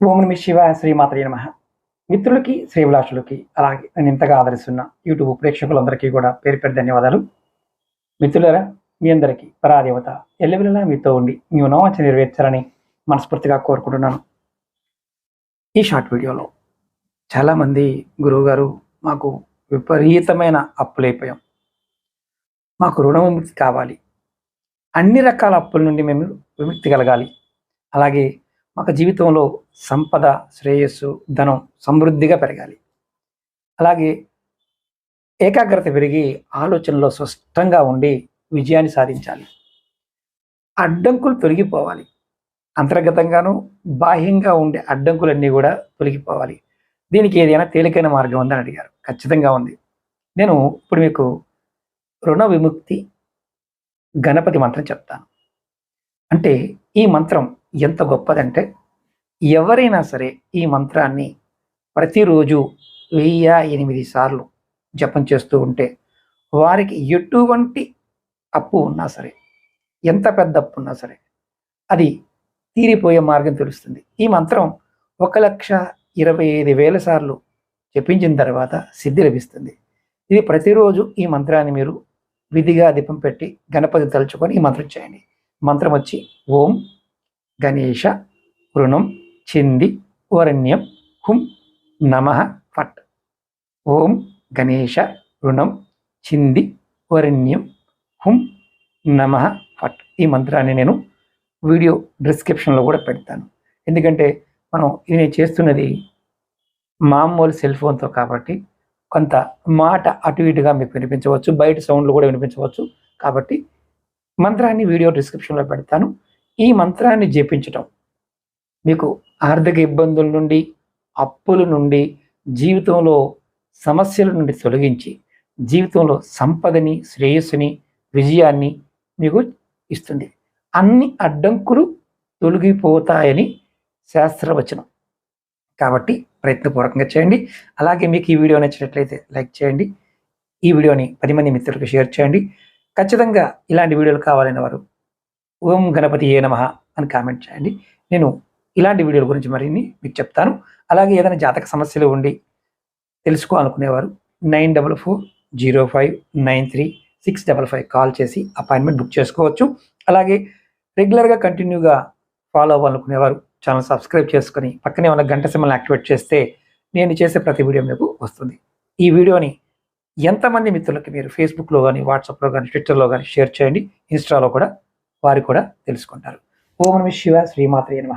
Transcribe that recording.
ఓం Nami Shiva శ్రీమాత్రే నమ. మిత్రులకి శ్రీభిలాషులకి అలాగే నేను ఇంతగా ఆదరిస్తున్న యూట్యూబ్ ప్రేక్షకులందరికీ కూడా పేరు పేరు ధన్యవాదాలు. మిత్రులరా మీ అందరికీ పరాదేవత ఎల్లవెల్లలా మీతో ఉండి మీ నోవాంచ నెరవేర్చాలని మనస్ఫూర్తిగా కోరుకుంటున్నాను. ఈ షార్ట్ వీడియోలో చాలామంది గురువుగారు మాకు విపరీతమైన అప్పులైపోయాం మాకు రుణ విముక్తి కావాలి. అన్ని రకాల అప్పుల నుండి మేము విముక్తి కలగాలి. అలాగే ఒక జీవితంలో సంపద శ్రేయస్సు ధనం సమృద్ధిగా పెరగాలి. అలాగే ఏకాగ్రత పెరిగి ఆలోచనలో స్పష్టంగా ఉండి విజయాన్ని సాధించాలి. అడ్డంకులు తొలగిపోవాలి. అంతర్గతంగాను బాహ్యంగా ఉండే అడ్డంకులన్నీ కూడా తొలగిపోవాలి. దీనికి ఏదైనా తేలికైన మార్గం ఉందని అడిగారు. ఖచ్చితంగా ఉంది. నేను ఇప్పుడు మీకు రుణ విముక్తి గణపతి మంత్రం చెప్తాను. అంటే ఈ మంత్రం ఎంత గొప్పదంటే ఎవరైనా సరే ఈ మంత్రాన్ని ప్రతిరోజు వెయ్యి ఎనిమిది సార్లు జపం చేస్తూ ఉంటే వారికి ఎటువంటి అప్పు ఉన్నా సరే ఎంత పెద్ద అప్పు ఉన్నా సరే అది తీరిపోయే మార్గం తెలుస్తుంది. ఈ మంత్రం ఒక లక్ష ఇరవై ఐదు వేల సార్లు జపించిన తర్వాత సిద్ధి లభిస్తుంది. ఇది ప్రతిరోజు ఈ మంత్రాన్ని మీరు విధిగా దీపం పెట్టి గణపతి తలుచుకొని ఈ మంత్రం చేయండి. మంత్రం వచ్చి ఓం గణేష వృణం చింది వరణ్యం హుం నమ ఫట్. ఓం గణేష రుణం చింది వరణ్యం హుం నమ ఫట్. ఈ మంత్రాన్ని నేను వీడియో డిస్క్రిప్షన్లో కూడా పెడతాను. ఎందుకంటే మనం ఇది నేను చేస్తున్నది మామూలు సెల్ ఫోన్తో కాబట్టి కొంత మాట అటు ఇటుగా మీకు వినిపించవచ్చు బయట సౌండ్లు కూడా వినిపించవచ్చు. కాబట్టి మంత్రాన్ని వీడియో డిస్క్రిప్షన్లో పెడతాను. ఈ మంత్రాన్ని జపించటం. మీకు ఆర్థిక ఇబ్బందుల నుండి అప్పుల నుండి జీవితంలో సమస్యల నుండి తొలగించి జీవితంలో సంపదని శ్రేయస్సుని విజయాన్ని మీకు ఇస్తుంది. అన్ని అడ్డంకులు తొలగిపోతాయని శాస్త్రవచనం. కాబట్టి ప్రయత్నపూర్వకంగా చేయండి. అలాగే మీకు ఈ వీడియో నచ్చినట్లయితే లైక్ చేయండి. ఈ వీడియోని పది మంది మిత్రులకు షేర్ చేయండి. ఖచ్చితంగా ఇలాంటి వీడియోలు కావాలనే వారు ఓం గణపతి ఏ నమ అని కామెంట్ చేయండి. నేను ఇలాంటి వీడియోల గురించి మరిన్ని మీకు చెప్తాను. అలాగే ఏదైనా జాతక సమస్యలు ఉండి తెలుసుకోవాలనుకునేవారు nine double four zero five nine three six double five call చేసి అపాయింట్మెంట్ బుక్ చేసుకోవచ్చు. అలాగే రెగ్యులర్గా కంటిన్యూగా ఫాలో అవ్వాలనుకునేవారు ఛానల్ సబ్స్క్రైబ్ చేసుకొని పక్కనే ఉన్న గంట సిమ్మల్ని యాక్టివేట్ చేస్తే నేను చేసే ప్రతి వీడియో మీకు వస్తుంది. ఈ వీడియోని ఎంతమంది మిత్రులకి మీరు ఫేస్బుక్లో కానీ వాట్సాప్లో కానీ ట్విట్టర్లో కానీ షేర్ చేయండి. ఇన్స్టాలో కూడా వారు కూడా తెలుసుకుంటారు. ఓం నమ శివ శ్రీమాత్రే నమ.